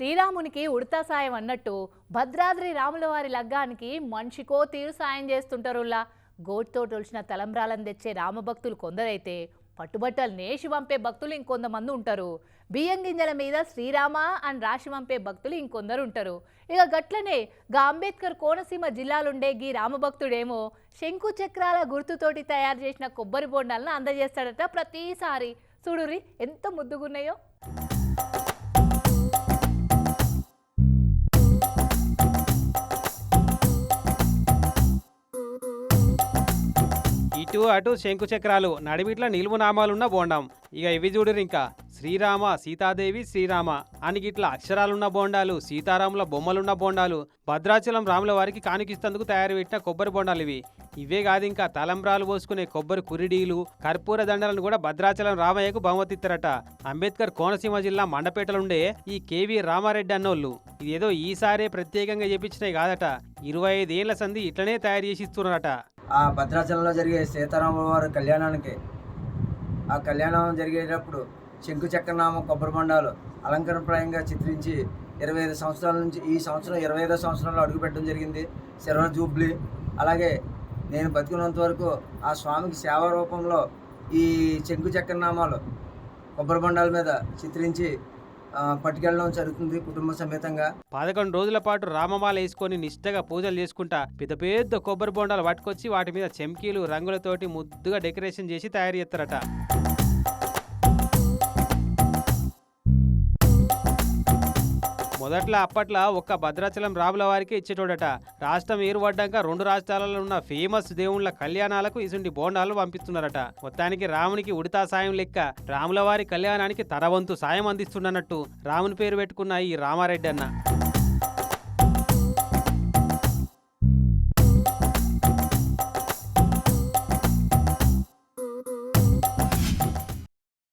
శ్రీరామునికి ఉడతా సాయం అన్నట్టు భద్రాద్రి రాముల వారి లగ్గానికి మనిషికో తీరు సాయం చేస్తుంటారులా గోట్తో తొలిచిన తలంబ్రాలను తెచ్చే రామభక్తులు కొందరైతే పట్టుబట్టలు నేసి పంపే భక్తులు ఇంకొంతమంది ఉంటారు. బియ్యం గింజల మీద శ్రీరామ అని రాసి పంపే భక్తులు ఇంకొందరు ఉంటారు. ఇక గట్లనే గా అంబేద్కర్ కోనసీమ జిల్లాలుండే గీ రామభక్తుడేమో శంకు చక్రాల గుర్తుతోటి తయారు చేసిన కొబ్బరి బొండాలను అందజేస్తాడట ప్రతిసారి. చూడురి ఎంత ముద్దుగున్నాయో. ఇటు అటు శంకు చక్రాలు నడిమిట్ల నిలువు నామాలున్న బోండం. ఇక ఇవి చూడరు ఇంకా. శ్రీరామ సీతాదేవి శ్రీరామ. అని గిట్ల అక్షరాలున్న బోండాలు సీతారాముల బొమ్మలున్న బోండాలు. భద్రాచలం రాముల వారికి కానుకిస్తందుకు తయారు పెట్టిన కొబ్బరి బోండాలు ఇవి. ఇవే కాదు ఇంకా తలంబ్రాలు పోసుకునే కొబ్బరి కురిడీలు కర్పూర దండలను కూడా భద్రాచలం రామయ్యకు బహుమతిస్తారట. అంబేద్కర్ కోనసీమ జిల్లా మండపేటలుండే ఈ కేవీ రామారెడ్డి అన్నోళ్ళు. ఇదేదో ఈసారే ప్రత్యేకంగా చేపించినవి కాదట. ఇరవై ఐదేళ్ళ సంధి ఇట్లనే తయారు చేసి ఇస్తున్నారట. ఆ భద్రాచలంలో జరిగే సీతారాముల వారి కళ్యాణానికి. ఆ కళ్యాణం జరిగేటప్పుడు శంకు చక్రనామం కొబ్బరి బొండాలు అలంకరణప్రాయంగా చిత్రించి ఇరవై ఐదు సంవత్సరాల నుంచి ఈ సంవత్సరం ఇరవై ఐదో సంవత్సరంలో అడుగుపెట్టడం జరిగింది. శరవ జూబ్లీ. అలాగే నేను బతికినంత వరకు ఆ స్వామికి సేవా రూపంలో ఈ శంకు చక్రనామాలు కొబ్బరి బొండాల మీద చిత్రించి పట్టుకెళ్ళడం జరుగుతుంది కుటుంబ సమేతంగా. పదకొండు రోజుల పాటు రామమాల వేసుకొని నిష్టగా పూజలు చేసుకుంటా పెద్ద పెద్ద కొబ్బరి బొండాలు పట్టుకొచ్చి వాటి మీద చెంకీలు రంగులతోటి ముద్దుగా డెకరేషన్ చేసి తయారు చేస్తారట. మొదట్లో అప్పట్లో ఒక్క భద్రాచలం రాముల వారికి ఇచ్చేటోడట. రాష్ట్రం ఏర్పడ్డాక రెండు రాష్ట్రాలలో ఉన్న ఫేమస్ దేవుళ్ళ కళ్యాణాలకు ఇసుంటి బోండాలు పంపిస్తున్నారట. మొత్తానికి రామునికి ఉడితా సాయం లెక్క రాముల వారి కళ్యాణానికి తరవంతు సాయం అందిస్తున్నట్టు రాముని పేరు పెట్టుకున్న ఈ రామారెడ్డి అన్న.